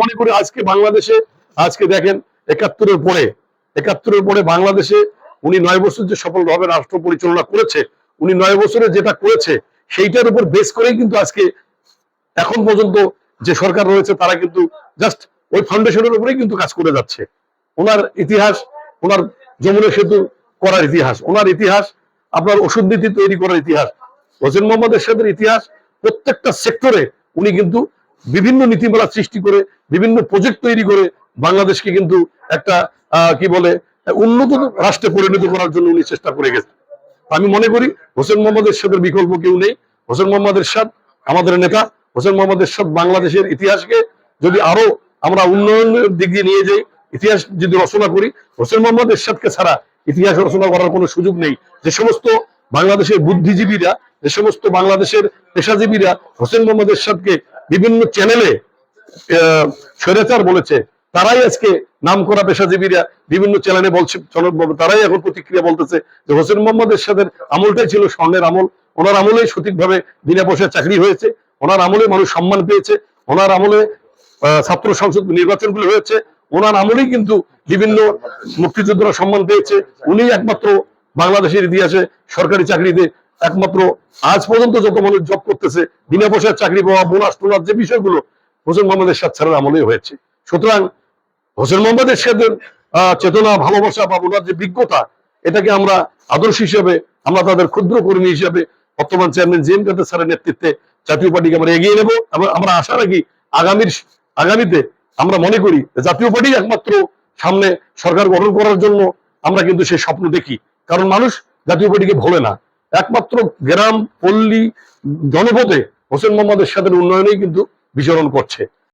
মনে করি আজকে বাংলাদেশে, আজকে দেখেন, একাত্তরের পরে একাত্তরের পরে বাংলাদেশে উনি নয় বছর যে সফলভাবে রাষ্ট্র পরিচালনা করেছে, উনি নয় বছরে যেটা করেছে, সেইটার উপর বেস করেই কিন্তু আজকে এখন পর্যন্ত যে সরকার রয়েছে, তারা কিন্তু জাস্ট ওই ফাউন্ডেশনের উপরেই কিন্তু কাজ করে যাচ্ছে। ওনার ইতিহাস, ওনার যমুনা সেতু করার ইতিহাস, ওনার ইতিহাস, আপনার ওষুধ নীতি তৈরি করার ইতিহাস হোসেন মোহাম্মদ এরশাদের ইতিহাস, প্রত্যেকটা সেক্টরে উনি কিন্তু বিভিন্ন নীতিমালা সৃষ্টি করে, বিভিন্ন প্রজেক্ট তৈরি করে বাংলাদেশকে কিন্তু একটা কি বলে, উন্নত রাষ্ট্রে পরিণত করার জন্য উনি চেষ্টা করে গেছেন। আমি মনে করি হোসেন মোহাম্মদ এরশাদের বিকল্প কেউ নেই। হোসেন মোহাম্মদ এরশাদ আমাদের নেতা। হোসেন মোহাম্মদ এরশাদ বাংলাদেশের ইতিহাসকে যদি আরও আমরা উন্নয়নের দিক দিয়ে নিয়ে যাই, ইতিহাস যদি রচনা করি, হোসেন মোহাম্মদ এরশাদকে ছাড়া ইতিহাস রচনা করার কোনো সুযোগ নেই। যে সমস্ত বাংলাদেশের বুদ্ধিজীবীরা, যে সমস্ত বাংলাদেশের পেশাজীবীরা হোসেন মোহাম্মদ এরশাদকে বিভিন্ন চ্যানেলে স্বৈরাচার বলেছে। তারাই আজকে নাম করা পেশাজীবীরা বিভিন্ন চ্যানেলে বলছে তারাই এখন প্রতিক্রিয়া বলতেছে যে হোসেন মোহাম্মদ এরশাদের আমলটাই ছিল স্বর্ণের আমল। ওনার আমলেই সঠিকভাবে বিনা পয়সায় চাকরি হয়েছে। ওনার আমলে মানুষ সম্মান পেয়েছে। ওনার আমলে ছাত্র সংসদ নির্বাচনগুলো হয়েছে। ওনার আমলেই কিন্তু বিভিন্ন মুক্তিযোদ্ধারা সম্মান পেয়েছে। উনি একমাত্র বাংলাদেশের ইতিহাসে সরকারি চাকরিতে একমাত্র আজ পর্যন্ত যত মানুষ জব করতেছে বিনা পয়সায় চাকরি পাওয়া বোনাস টোনাস যে বিষয়গুলো হোসেন মোহাম্মদ এরশাদ ছাড়ার আমলেই হয়েছে। সুতরাং হোসেন মোহাম্মদ এরশাদের আহ, চেতনা ভালোবাসা বা ওনার যে বিজ্ঞতা এটাকে আমরা আদর্শ হিসেবে আমরা তাদের ক্ষুদ্র কর্মী হিসেবে বর্তমান চেয়ারম্যান জি এম কাদের স্যারের নেতৃত্বে জাতীয় পার্টিকে আমরা এগিয়ে নেব এবং আমরা আশা রাখি আগামীর আগামীতে আমরা মনে করি জাতীয় পার্টি একমাত্র সামনে সরকার গঠন করার জন্য আমরা কিন্তু সেই স্বপ্ন দেখি। কারণ মানুষ জাতীয় পার্টিকে ভোলে না। একমাত্র গ্রাম পল্লী জনপদে হোসেন মোহাম্মদ সাথে উন্নয়নেই কিন্তু বিচরণ করছে।